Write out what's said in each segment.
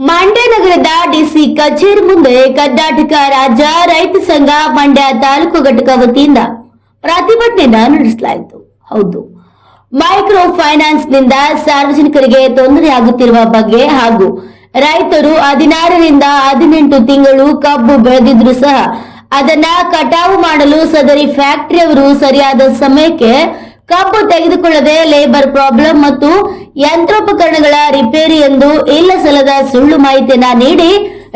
ಮಂಡ್ಯ ನಗರದ ಡಿಸಿ ಕಚೇರಿ ಮುಂದೆ ಕರ್ನಾಟಕ ರಾಜ್ಯ ರೈತ ಸಂಘ ಮಂಡ್ಯ ತಾಲೂಕು ಘಟಕ ವತಿಯಿಂದ ಪ್ರತಿಭಟನೆ ನಡೆಸಲಾಯಿತು. ಹೌದು. ಮೈಕ್ರೋ ಫೈನಾನ್ಸ್ನಿಂದ ಸಾರ್ವಜನಿಕರಿಗೆ ತೊಂದರೆಯಾಗುತ್ತಿರುವ ಬಗ್ಗೆ ಹಾಗೂ ರೈತರು ಹದಿನಾರರಿಂದ ಹದಿನೆಂಟು ತಿಂಗಳು ಕಬ್ಬು ಬೆಳೆದಿದ್ರು ಸಹ ಅದನ್ನ ಕಟಾವು ಮಾಡಲು ಸದರಿ ಫ್ಯಾಕ್ಟರಿಯವರು ಸರಿಯಾದ ಸಮಯಕ್ಕೆ ಕಬ್ಬು ತೆಗೆದುಕೊಳ್ಳದೆ ಲೇಬರ್ ಪ್ರಾಬ್ಲಮ್ ಮತ್ತು ಯಂತ್ರೋಪಕರಣಗಳ ರಿಪೇರಿ ಎಂದು ಇಲ್ಲ ಸಲದ ಸುಳ್ಳು ಮಾಹಿತಿಯನ್ನ ನೀಡಿ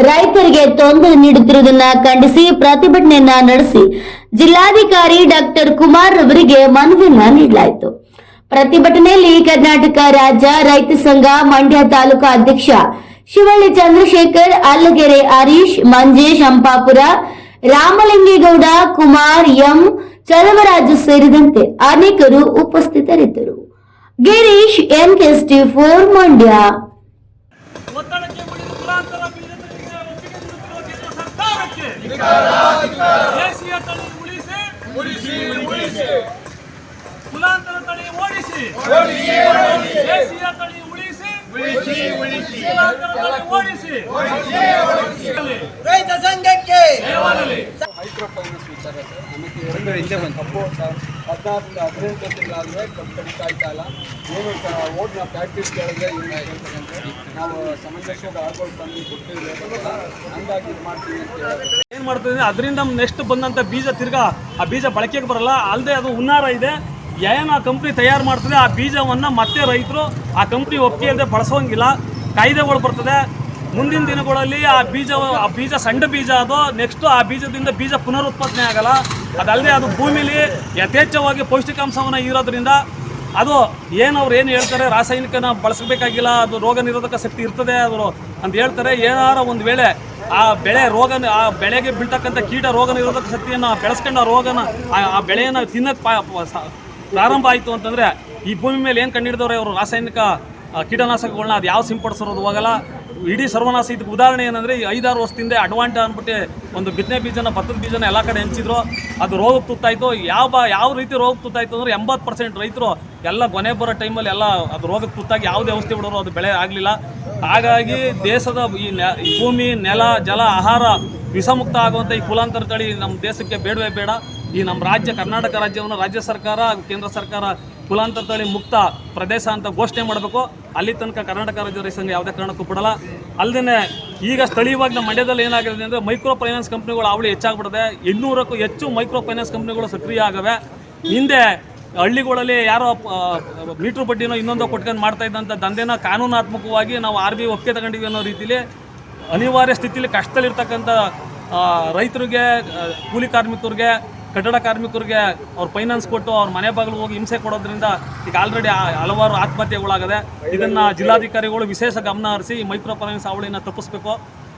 ರೈತರಿಗೆ ತೊಂದರೆ ನೀಡುತ್ತಿರುವುದನ್ನ ಖಂಡಿಸಿ ಪ್ರತಿಭಟನೆಯನ್ನ ನಡೆಸಿ ಜಿಲ್ಲಾಧಿಕಾರಿ ಡಾಕ್ಟರ್ ಕುಮಾರ್ ಅವರಿಗೆ ಮನವಿಯನ್ನ ನೀಡಲಾಯಿತು. ಪ್ರತಿಭಟನೆಯಲ್ಲಿ ಕರ್ನಾಟಕ ರಾಜ್ಯ ರೈತ ಸಂಘ ಮಂಡ್ಯ ತಾಲೂಕು ಅಧ್ಯಕ್ಷ ಶಿವಳ್ಳಿ ಚಂದ್ರಶೇಖರ್, ಅಲ್ಲಗೆರೆ ಹರೀಶ್, ಮಂಜೇಶ್ ಅಂಪಾಪುರ, ರಾಮಲಿಂಗೇಗೌಡ, ಕುಮಾರ್ ಎಂ ಚಲವರಾಜು ಸೇರಿದಂತೆ ಅನೇಕರು ಉಪಸ್ಥಿತರಿದ್ದರು. ಗಿರೀಶ್ ಎನ್ ಕೆಸ್ಟಿ ಫೋರ್ ಮಂಡ್ಯ. ಕುಲಾಂತರ ತಳಿ ಓಡಿಸಿ ದೇಶೀಯ ತಳಿ ಉಳಿಸಿ ಉಳಿಸಿ ಉಳಿಸಿ. ಕುಲಾಂತರ ತಳಿ ಓಡಿಸಿ. ರೈತ ಸಂಘಕ್ಕೆ. ಫೈನಾನ್ಸ್ ವಿಚಾರ ಸರ್ ನಮಗೆ ಬಂದು ಕಬ್ಬು ಹದಿನಾರರಿಂದ ಹದಿನೆಂಟು ತಿಂಗಳಾದರೆ ಕಬ್ಬು ಕಡಿತಾ ಆಯ್ತಾ ಇಲ್ಲ. ಏನು ಓಟ್ನ ಪ್ರಾಕ್ಟೀಸ್ ಕೇಳಿದ್ರೆ ಇವ್ನ ಹೇಳ್ತಕ್ಕಂಥ ನಾವು ಸಮಂಜಸ್ಯದ ಆಳ್ಗಳು ತಂದು ಕೊಟ್ಟಿದ್ದೀವಿ ಹಂಗಾಗಿ ಇದು ಮಾಡ್ತೀವಿ ಅಂತ ಹೇಳಿದ್ರೆ ಏನು ಮಾಡ್ತಿದ್ರೆ ಅದರಿಂದ ನೆಕ್ಸ್ಟ್ ಬಂದಂತ ಬೀಜ ತಿರ್ಗಾ ಆ ಬೀಜ ಬಳಕೆಗೆ ಬರಲ್ಲ. ಅಲ್ಲದೆ ಅದು ಹುನ್ನಾರ ಇದೆ. ಏನು ಆ ಕಂಪ್ನಿ ತಯಾರು ಮಾಡ್ತದೆ ಆ ಬೀಜವನ್ನ ಮತ್ತೆ ರೈತರು ಆ ಕಂಪ್ನಿ ಒಪ್ಪಿಗೆ ಅಲ್ಲದೆ ಬಳಸೋಂಗಿಲ್ಲ. ಕಾಯ್ದೆಗಳು ಬರ್ತದೆ. ಮುಂದಿನ ದಿನಗಳಲ್ಲಿ ಆ ಬೀಜ ಆ ಬೀಜ ಸಣ್ಣ ಬೀಜ ಅದು ನೆಕ್ಸ್ಟ್ ಆ ಬೀಜದಿಂದ ಬೀಜ ಪುನರುತ್ಪಾದನೆ ಆಗಲ್ಲ. ಅದಲ್ಲದೆ ಅದು ಭೂಮಿಲಿ ಯಥೇಚ್ಛವಾಗಿ ಪೌಷ್ಟಿಕಾಂಶವನ್ನು ಇರೋದ್ರಿಂದ ಅದು ಏನು ಅವ್ರು ಏನು ಹೇಳ್ತಾರೆ, ರಾಸಾಯನಿಕನ ಬಳಸಬೇಕಾಗಿಲ್ಲ, ಅದು ರೋಗ ನಿರೋಧಕ ಶಕ್ತಿ ಇರ್ತದೆ ಅವರು ಅಂತ ಹೇಳ್ತಾರೆ. ಏನಾರ ಒಂದು ವೇಳೆ ಆ ಬೆಳೆ ರೋಗ, ಆ ಬೆಳೆಗೆ ಬೀಳ್ತಕ್ಕಂಥ ಕೀಟ ರೋಗ ನಿರೋಧಕ ಶಕ್ತಿಯನ್ನು ಬೆಳೆಸ್ಕೊಂಡು ಆ ರೋಗನ, ಆ- ಬೆಳೆಯನ್ನು ತಿನ್ನಕ್ಕೆ ಪಾ ಪ್ರಾರಂಭ ಆಯಿತು ಅಂತಂದರೆ ಈ ಭೂಮಿ ಮೇಲೆ ಏನು ಕಂಡಿಡಿದವ್ರೆ ಅವರು ರಾಸಾಯನಿಕ ಕೀಟನಾಶಕಗಳನ್ನ ಅದು ಯಾವ ಸಿಂಪಡಿಸಿರೋದು ಹೋಗಲ್ಲ. ಇಡೀ ಸರ್ವನಾಶ ಇದಕ್ಕೆ ಉದಾಹರಣೆ ಏನಂದರೆ ಈ ಐದಾರು ವರ್ಷದಿಂದ ಅಡ್ವಾಂಟ ಅಂದ್ಬಿಟ್ಟು ಒಂದು ಬಿತ್ತನೆ ಬೀಜನ, ಭತ್ತದ ಬೀಜನ ಎಲ್ಲ ಕಡೆ ಹಂಚಿದ್ರು. ಅದು ರೋಗಕ್ಕೆ ತುತ್ತಾಯಿತು. ಯಾವ ಯಾವ ರೀತಿ ರೋಗಕ್ಕೆ ತುತ್ತಾಯಿತು ಅಂದರೆ ಎಂಬತ್ತು ಪರ್ಸೆಂಟ್ ರೈತರು ಎಲ್ಲ ಕೊನೆ ಬರೋ ಟೈಮಲ್ಲಿ ಎಲ್ಲ ಅದು ರೋಗಕ್ಕೆ ತುತ್ತಾಗಿ ಯಾವುದೇ ಔಷಧಿ ಬಿಡೋರು ಅದು ಬೆಳೆ ಆಗಲಿಲ್ಲ. ಹಾಗಾಗಿ ದೇಶದ ಈ ಈ ಭೂಮಿ, ನೆಲ, ಜಲ, ಆಹಾರ ವಿಷಮುಕ್ತ ಆಗುವಂಥ ಈ ಕುಲಾಂತರ ತಳಿ ನಮ್ಮ ದೇಶಕ್ಕೆ ಬೇಡವೇ ಬೇಡ. ಈ ನಮ್ಮ ರಾಜ್ಯ, ಕರ್ನಾಟಕ ರಾಜ್ಯವನ್ನು ರಾಜ್ಯ ಸರ್ಕಾರ ಹಾಗೂ ಕೇಂದ್ರ ಸರ್ಕಾರ ಕುಲಾಂತರ ತಳಿ ಮುಕ್ತ ಪ್ರದೇಶ ಅಂತ ಘೋಷಣೆ ಮಾಡಬೇಕು. ಅಲ್ಲಿ ತನಕ ಕರ್ನಾಟಕ ರಾಜ್ಯ ರೈತ ಸಂಘ ಯಾವುದೇ ಕಾರಣಕ್ಕೂ ಬಿಡಲ್ಲ. ಅಲ್ಲದೇ ಈಗ ಸ್ಥಳೀಯವಾಗಿ ನಮ್ಮ ಮಂಡ್ಯದಲ್ಲಿ ಏನಾಗಿದೆ ಅಂದರೆ ಮೈಕ್ರೋ ಫೈನಾನ್ಸ್ ಕಂಪ್ನಿಗಳು ಅವಳಿ ಹೆಚ್ಚಾಗ್ಬಿಟ್ಟಿದೆ ಇನ್ನೂರಕ್ಕೂ ಹೆಚ್ಚು ಮೈಕ್ರೋ ಫೈನಾನ್ಸ್ ಕಂಪ್ನಿಗಳು ಸಕ್ರಿಯ ಆಗವೆ. ಹಿಂದೆ ಹಳ್ಳಿಗಳಲ್ಲಿ ಯಾರೋ ಮೀಟ್ರ್ ಬಡ್ಡಿನೋ ಇನ್ನೊಂದೋ ಕೊಟ್ಕೊಂಡು ಮಾಡ್ತಾ ಇದ್ದಂಥ ದಂಧೆನ ಕಾನೂನಾತ್ಮಕವಾಗಿ ನಾವು ಆರ್ ಬಿ ಒಪ್ಪಿಗೆ ತಗೊಂಡಿವಿ ಅನ್ನೋ ರೀತಿಯಲ್ಲಿ ಅನಿವಾರ್ಯ ಸ್ಥಿತಿಯಲ್ಲಿ ಕಷ್ಟದಲ್ಲಿರ್ತಕ್ಕಂಥ ರೈತರಿಗೆ ಕೂಲಿ ಕಾರ್ಮಿಕರಿಗೆ ಕಟ್ಟಡ ಕಾರ್ಮಿಕರಿಗೆ ಅವ್ರ ಫೈನಾನ್ಸ್ ಕೊಟ್ಟು ಅವ್ರ ಮನೆ ಬಾಗಿಲು ಹೋಗಿ ಹಿಂಸೆ ಕೊಡೋದ್ರಿಂದ ಈಗ ಆಲ್ರೆಡಿ ಹಲವಾರು ಆತ್ಮಹತ್ಯೆಗಳಾಗದೆ ಇದನ್ನ ಜಿಲ್ಲಾಧಿಕಾರಿಗಳು ವಿಶೇಷ ಗಮನ ಹರಿಸಿ ಮೈಕ್ರೋ ಫೈನಾನ್ಸ್ ಅವಳಿನ ತಪ್ಪಿಸ್ಬೇಕು.